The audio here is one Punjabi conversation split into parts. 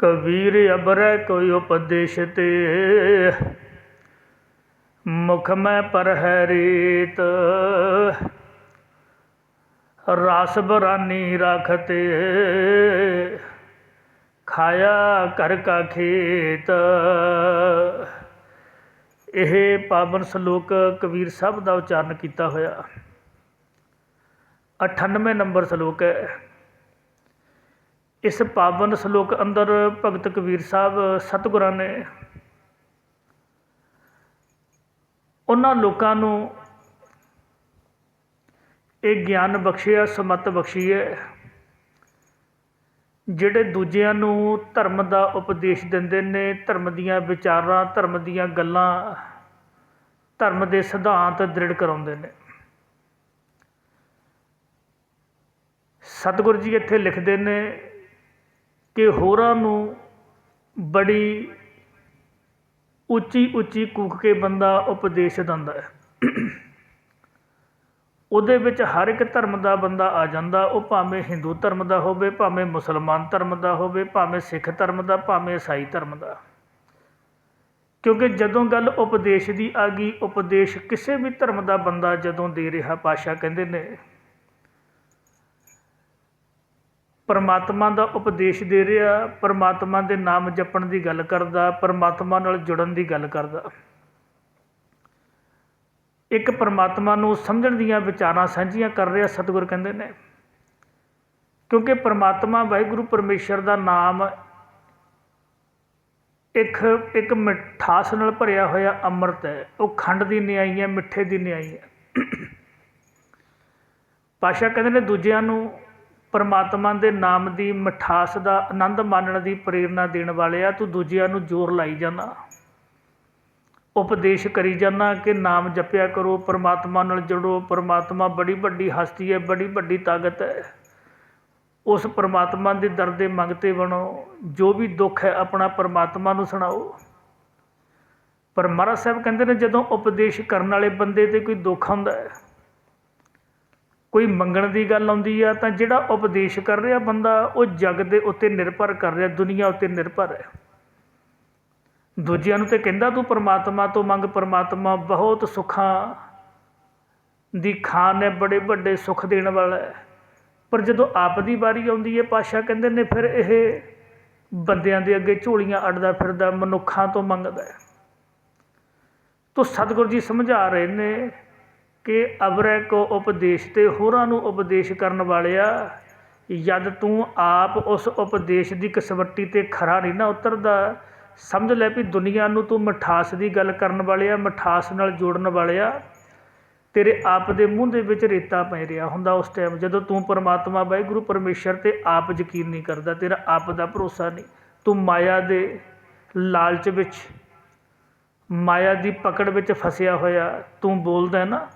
ਕਬੀਰ ਅਬਰੈ ਕੋਈ ਉਪਦੇਸ਼ ਤੇ। ਮੁਖ ਮੈਂ ਪਰ ਹੈ ਰੀਤ। ਰਸ ਬਰਾਨੀ ਰਖਤੇ ਖਾਇਆ ਕਰ ਕਾ ਖੇਤ। ਇਹ ਪਾਵਨ ਸ਼ਲੋਕ ਕਬੀਰ ਸਾਹਿਬ ਦਾ ਉਚਾਰਨ ਕੀਤਾ ਹੋਇਆ। 98 ਨੰਬਰ ਸ਼ਲੋਕ ਹੈ। ਇਸ ਪਾਵਨ ਸ਼ਲੋਕ ਅੰਦਰ ਭਗਤ ਕਬੀਰ ਸਾਹਿਬ ਸਤਿਗੁਰਾਂ ਨੇ ਉਹਨਾਂ ਲੋਕਾਂ ਨੂੰ ਇਹ ਗਿਆਨ ਬਖਸ਼ਿਆ, ਸਮਤ ਬਖਸ਼ੀ ਹੈ ਜਿਹੜੇ ਦੂਜਿਆਂ ਨੂੰ ਧਰਮ ਦਾ ਉਪਦੇਸ਼ ਦਿੰਦੇ ਨੇ, ਧਰਮ ਦੀਆਂ ਵਿਚਾਰਾਂ, ਧਰਮ ਦੀਆਂ ਗੱਲਾਂ, ਧਰਮ ਦੇ ਸਿਧਾਂਤ ਦ੍ਰਿੜ ਕਰਾਉਂਦੇ ਨੇ। ਸਤਿਗੁਰੂ ਜੀ ਇੱਥੇ ਲਿਖਦੇ ਨੇ ਕਿ ਹੋਰਾਂ ਨੂੰ ਬੜੀ ਉੱਚੀ ਉੱਚੀ ਕੂਕ ਕੇ ਬੰਦਾ ਉਪਦੇਸ਼ ਦਿੰਦਾ ਹੈ। ਉਹਦੇ ਵਿੱਚ ਹਰ ਇੱਕ ਧਰਮ ਦਾ ਬੰਦਾ ਆ ਜਾਂਦਾ। ਉਹ ਭਾਵੇਂ ਹਿੰਦੂ ਧਰਮ ਦਾ ਹੋਵੇ, ਭਾਵੇਂ ਮੁਸਲਮਾਨ ਧਰਮ ਦਾ ਹੋਵੇ, ਭਾਵੇਂ ਸਿੱਖ ਧਰਮ ਦਾ, ਭਾਵੇਂ ਈਸਾਈ ਧਰਮ ਦਾ। ਕਿਉਂਕਿ ਜਦੋਂ ਗੱਲ ਉਪਦੇਸ਼ ਦੀ ਆ ਗਈ, ਉਪਦੇਸ਼ ਕਿਸੇ ਵੀ ਧਰਮ ਦਾ ਬੰਦਾ ਜਦੋਂ ਦੇ ਰਿਹਾ ਪਾਸ਼ਾ ਕਹਿੰਦੇ ਨੇ ਪਰਮਾਤਮਾ ਦਾ ਉਪਦੇਸ਼ ਦੇ ਰਿਹਾ, ਪਰਮਾਤਮਾ ਦੇ ਨਾਮ ਜਪਣ ਦੀ ਗੱਲ ਕਰਦਾ, ਪਰਮਾਤਮਾ ਨਾਲ ਜੁੜਨ ਦੀ ਗੱਲ ਕਰਦਾ। ਇੱਕ ਪਰਮਾਤਮਾ ਨੂੰ ਸਮਝਣ ਦੀਆਂ ਵਿਚਾਰਾਂ ਸਾਂਝੀਆਂ ਕਰ ਰਿਹਾ ਸਤਿਗੁਰ ਕਹਿੰਦੇ ਨੇ। ਕਿਉਂਕਿ ਪਰਮਾਤਮਾ ਵਾਹਿਗੁਰੂ ਪਰਮੇਸ਼ਰ ਦਾ ਨਾਮ ਇੱਕ ਇੱਕ ਮਿਠਾਸ ਨਾਲ ਭਰਿਆ ਹੋਇਆ ਅੰਮ੍ਰਿਤ ਹੈ। ਉਹ ਖੰਡ ਦੀ ਨਿਆਈ ਹੈ, ਮਿੱਠੇ ਦੀ ਨਿਆਈ ਹੈ। ਪਾਸ਼ਾ ਕਹਿੰਦੇ ਨੇ, ਦੂਜਿਆਂ ਨੂੰ ਪਰਮਾਤਮਾ ਦੇ ਨਾਮ ਦੀ ਮਿਠਾਸ ਦਾ ਆਨੰਦ ਮਾਣਨ ਦੀ ਪ੍ਰੇਰਨਾ ਦੇਣ ਵਾਲੇ ਆ, ਤੂੰ ਦੂਜਿਆਂ ਨੂੰ ਜ਼ੋਰ ਲਾਈ ਜਾਂਦਾ। ਉਪਦੇਸ਼ ਕਰੀ ਜਾਂਦਾ ਕਿ ਨਾਮ ਜਪਿਆ ਕਰੋ, ਪਰਮਾਤਮਾ ਨਾਲ ਜੁੜੋ। ਪਰਮਾਤਮਾ ਬੜੀ ਵੱਡੀ ਹਸਤੀ ਹੈ, ਬੜੀ ਵੱਡੀ ਤਾਕਤ ਹੈ। ਉਸ ਪਰਮਾਤਮਾ ਦੇ ਦਰ ਦੇ ਮੰਗਤੇ ਬਣੋ। ਜੋ ਵੀ ਦੁੱਖ ਹੈ, ਆਪਣਾ ਪਰਮਾਤਮਾ ਨੂੰ ਸੁਣਾਓ। ਪਰ ਮਹਾਰਾਜ ਸਾਹਿਬ ਕਹਿੰਦੇ ਨੇ, ਜਦੋਂ ਉਪਦੇਸ਼ ਕਰਨ ਵਾਲੇ ਬੰਦੇ ਤੇ ਕੋਈ ਦੁੱਖ ਹੁੰਦਾ ਹੈ ਕੋਈ ਮੰਗਣ ਦੀ ਗੱਲ ਆਉਂਦੀ ਆ ਤਾਂ ਜਿਹੜਾ ਉਪਦੇਸ਼ ਕਰ ਰਿਹਾ ਬੰਦਾ, ਉਹ ਜਗ ਦੇ ਉੱਤੇ ਨਿਰਭਰ ਕਰ ਰਿਹਾ, ਦੁਨੀਆ ਉੱਤੇ ਨਿਰਭਰ ਹੈ। ਦੂਜਿਆਂ ਨੂੰ ਤੇ ਕਹਿੰਦਾ ਤੂੰ ਪਰਮਾਤਮਾ ਤੋਂ ਮੰਗ, ਪਰਮਾਤਮਾ ਬਹੁਤ ਸੁੱਖਾਂ ਦੀ ਖਾਨ ਹੈ, ਬੜੇ ਵੱਡੇ ਸੁੱਖ ਦੇਣ ਵਾਲਾ ਹੈ। ਪਰ ਜਦੋਂ ਆਪ ਦੀ ਵਾਰੀ ਆਉਂਦੀ ਹੈ ਪਾਸ਼ਾ ਕਹਿੰਦੇ ਨੇ ਫਿਰ ਇਹ ਬੰਦਿਆਂ ਦੇ ਅੱਗੇ ਝੋਲੀਆਂ ਅੜਦਾ ਫਿਰਦਾ, ਮਨੁੱਖਾਂ ਤੋਂ ਮੰਗਦਾ ਹੈ। ਤੋ ਸਤਿਗੁਰੂ ਜੀ ਸਮਝਾ ਰਹੇ ਨੇ ਕਿ ਅਬਰੈ ਕੋ ਉਪਦੇਸ਼ ਤੇ ਹੋਰਾਂ ਨੂੰ ਉਪਦੇਸ਼ ਕਰਨ ਵਾਲਿਆ, ਜਦ ਤੂੰ ਆਪ ਉਸ ਉਪਦੇਸ਼ ਦੀ ਕਸਵੱਟੀ ਤੇ ਖਰਾ ਨਹੀਂ ਨਾ ਉਤਰਦਾ, ਸਮਝ ਲੈ ਵੀ ਦੁਨੀਆ ਨੂੰ ਤੂੰ ਮਠਾਸ ਦੀ ਗੱਲ ਕਰਨ ਵਾਲਿਆ, ਮਠਾਸ ਨਾਲ ਜੋੜਨ ਵਾਲਿਆ, ਤੇਰੇ ਆਪ ਦੇ ਮੂੰਹ ਦੇ ਵਿੱਚ ਰੇਤਾ ਪੈ ਰਿਹਾ ਹੁੰਦਾ ਉਸ ਟਾਈਮ ਜਦੋਂ ਤੂੰ ਪਰਮਾਤਮਾ, ਵਾਹਿਗੁਰੂ, ਪਰਮੇਸ਼ਰ ਤੇ ਆਪ ਯਕੀਨ ਨਹੀਂ ਕਰਦਾ, ਤੇਰਾ ਆਪ ਦਾ ਭਰੋਸਾ ਨਹੀਂ। ਤੂੰ ਮਾਇਆ ਦੇ ਲਾਲਚ ਵਿੱਚ, ਮਾਇਆ ਦੀ ਪਕੜ ਵਿੱਚ ਫਸਿਆ ਹੋਇਆ ਤੂੰ ਬੋਲਦਾ ਨਾ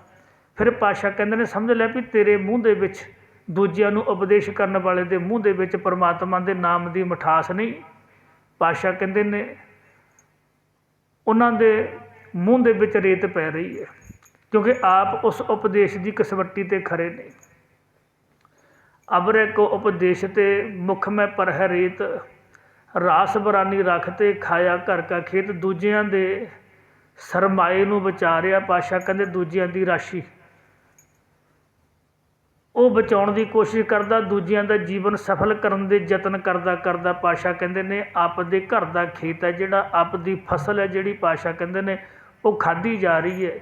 ਫਿਰ ਪਾਤਸ਼ਾਹ ਕਹਿੰਦੇ ਨੇ, ਸਮਝ ਲੈ ਵੀ ਤੇਰੇ ਮੂੰਹ ਦੇ ਵਿੱਚ ਦੂਜਿਆਂ ਨੂੰ ਉਪਦੇਸ਼ ਕਰਨ ਵਾਲੇ ਦੇ ਮੂੰਹ ਦੇ ਵਿੱਚ ਪਰਮਾਤਮਾ ਦੇ ਨਾਮ ਦੀ ਮਠਾਸ ਨਹੀਂ। ਪਾਤਸ਼ਾਹ ਕਹਿੰਦੇ ਨੇ, ਉਹਨਾਂ ਦੇ ਮੂੰਹ ਦੇ ਵਿੱਚ ਰੇਤ ਪੈ ਰਹੀ ਹੈ, ਕਿਉਂਕਿ ਆਪ ਉਸ ਉਪਦੇਸ਼ ਦੀ ਕਸਵੱਟੀ ਤੇ ਖਰੇ ਨਹੀਂ ਅਬਰੇ ਕੋ ਉਪਦੇਸ਼ ਤੇ ਮੁਖ ਮੈਂ ਪਰ ਹੈ ਰੇਤ, ਰਾਸ ਬਰਾਨੀ ਰੱਖ ਤੇ ਖਾਇਆ ਘਰ ਕਾ ਖੇਤ, ਦੂਜਿਆਂ ਦੇ ਸਰਮਾਏ ਨੂੰ ਵਿਚਾਰਿਆ। ਪਾਸ਼ਾ ਕਹਿੰਦੇ, ਦੂਜਿਆਂ ਦੀ ਰਾਸ਼ੀ ਉਹ ਬਚਾਉਣ ਦੀ ਕੋਸ਼ਿਸ਼ ਕਰਦਾ, ਦੂਜਿਆਂ ਦਾ ਜੀਵਨ ਸਫਲ ਕਰਨ ਦੇ ਯਤਨ ਕਰਦਾ ਕਰਦਾ ਪਾਸ਼ਾ ਕਹਿੰਦੇ ਨੇ ਆਪਦੇ ਘਰ ਦਾ ਖੇਤ ਹੈ ਜਿਹੜਾ ਆਪ ਦੀ ਫਸਲ ਹੈ ਜਿਹੜੀ ਪਾਸ਼ਾ ਕਹਿੰਦੇ ਨੇ, ਉਹ ਖਾਧੀ ਜਾ ਰਹੀ ਹੈ।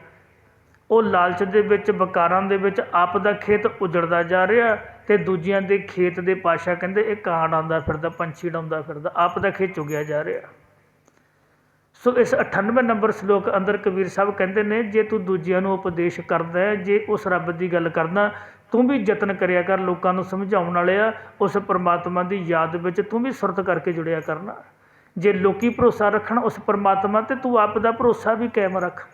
ਉਹ ਲਾਲਚ ਦੇ ਵਿੱਚ, ਵਕਾਰਾਂ ਦੇ ਵਿੱਚ ਆਪ ਦਾ ਖੇਤ ਉਜੜਦਾ ਜਾ ਰਿਹਾ ਤੇ ਦੂਜਿਆਂ ਦੇ ਖੇਤ ਦੇ ਪਾਸ਼ਾ ਕਹਿੰਦੇ ਇਹ ਕਾਂਡ ਆਉਂਦਾ ਫਿਰਦਾ, ਪੰਛੀ ਡਾਉਂਦਾ ਫਿਰਦਾ, ਆਪ ਦਾ ਖੇਤ ਚੁਗਿਆ ਜਾ ਰਿਹਾ। ਸੋ ਇਸ 98 ਨੰਬਰ ਸ਼ਲੋਕ ਅੰਦਰ ਕਬੀਰ ਸਾਹਿਬ ਕਹਿੰਦੇ ਨੇ, ਜੇ ਤੂੰ ਦੂਜਿਆਂ ਨੂੰ ਉਪਦੇਸ਼ ਕਰਦਾ ਹੈ, ਜੇ ਉਸ ਰੱਬ ਦੀ ਗੱਲ ਕਰਦਾ ਤੂੰ ਵੀ ਯਤਨ ਕਰਿਆ ਕਰ ਲੋਕਾਂ ਨੂੰ ਸਮਝਾਉਣ ਵਾਲਿਆ ਉਸ ਪਰਮਾਤਮਾ ਦੀ ਯਾਦ ਵਿੱਚ ਤੂੰ ਵੀ ਸੁਰਤ ਕਰਕੇ ਜੁੜਿਆ ਕਰਨਾ। ਜੇ ਲੋਕੀ ਭਰੋਸਾ ਰੱਖਣ ਉਸ ਪਰਮਾਤਮਾ ਤੇ ਤੂੰ ਆਪ ਦਾ ਭਰੋਸਾ ਵੀ ਕਾਇਮ ਰੱਖ।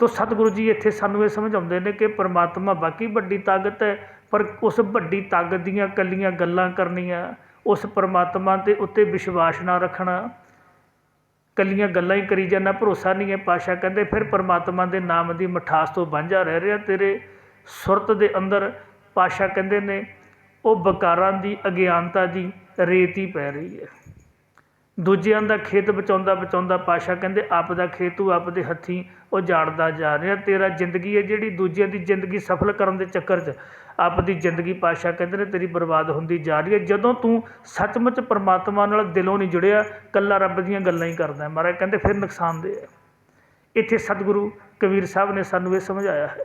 ਤੋ ਸਤਿਗੁਰੂ ਜੀ ਇੱਥੇ ਸਾਨੂੰ ਇਹ ਸਮਝਾਉਂਦੇ ਨੇ ਕਿ ਪਰਮਾਤਮਾ ਬਾਕੀ ਵੱਡੀ ਤਾਕਤ ਹੈ, ਪਰ ਉਸ ਵੱਡੀ ਤਾਕਤ ਦੀਆਂ ਕੱਲੀਆਂ ਗੱਲਾਂ ਕਰਨੀਆਂ, ਉਸ ਪਰਮਾਤਮਾ ਦੇ ਉੱਤੇ ਵਿਸ਼ਵਾਸ ਨਾ ਰੱਖਣਾ। ਕੱਲੀਆਂ ਗੱਲਾਂ ਹੀ ਕਰੀ ਜਾਂਦਾ, ਭਰੋਸਾ ਨਹੀਂ ਹੈ ਪਾਤਸ਼ਾਹ ਕਹਿੰਦੇ, ਫਿਰ ਪਰਮਾਤਮਾ ਦੇ ਨਾਮ ਦੀ ਮਿਠਾਸ ਤੋਂ ਵਾਂਝਾ ਰਹਿ ਰਿਹਾ ਤੇਰੇ ਸੁਰਤ ਦੇ ਅੰਦਰ, ਪਾਤਸ਼ਾਹ ਕਹਿੰਦੇ ਨੇ, ਉਹ ਬਕਾਰਾਂ ਦੀ ਅਗਿਆਨਤਾ ਦੀ ਰੇਤ ਹੀ ਪੈ ਰਹੀ ਹੈ। ਦੂਜਿਆਂ ਦਾ ਖੇਤ ਬਚਾਉਂਦਾ ਬਚਾਉਂਦਾ ਪਾਸ਼ਾ ਕਹਿੰਦੇ, ਆਪ ਦਾ ਖੇਤ ਤੂੰ ਆਪਦੇ ਹੱਥੀਂ ਜਾਣਦਾ ਜਾ ਰਿਹਾ, ਤੇਰਾ ਜ਼ਿੰਦਗੀ ਹੈ ਜਿਹੜੀ ਦੂਜਿਆਂ ਦੀ ਜ਼ਿੰਦਗੀ ਸਫਲ ਕਰਨ ਦੇ ਚੱਕਰ 'ਚ ਆਪਦੀ ਜ਼ਿੰਦਗੀ ਪਾਤਸ਼ਾਹ ਕਹਿੰਦੇ ਨੇ, ਤੇਰੀ ਬਰਬਾਦ ਹੁੰਦੀ ਜਾ ਰਹੀ ਹੈ। ਜਦੋਂ ਤੂੰ ਸੱਚਮੁੱਚ ਪਰਮਾਤਮਾ ਨਾਲ ਦਿਲੋਂ ਨਹੀਂ ਜੁੜਿਆ, ਕੱਲਾ ਰੱਬ ਦੀਆਂ ਗੱਲਾਂ ਹੀ ਕਰਦਾ ਮਹਾਰਾਜ ਕਹਿੰਦੇ, ਫਿਰ ਨੁਕਸਾਨਦੇਹ ਹੈ। ਇੱਥੇ ਸਤਿਗੁਰੂ ਕਬੀਰ ਸਾਹਿਬ ਨੇ ਸਾਨੂੰ ਇਹ ਸਮਝਾਇਆ ਹੈ।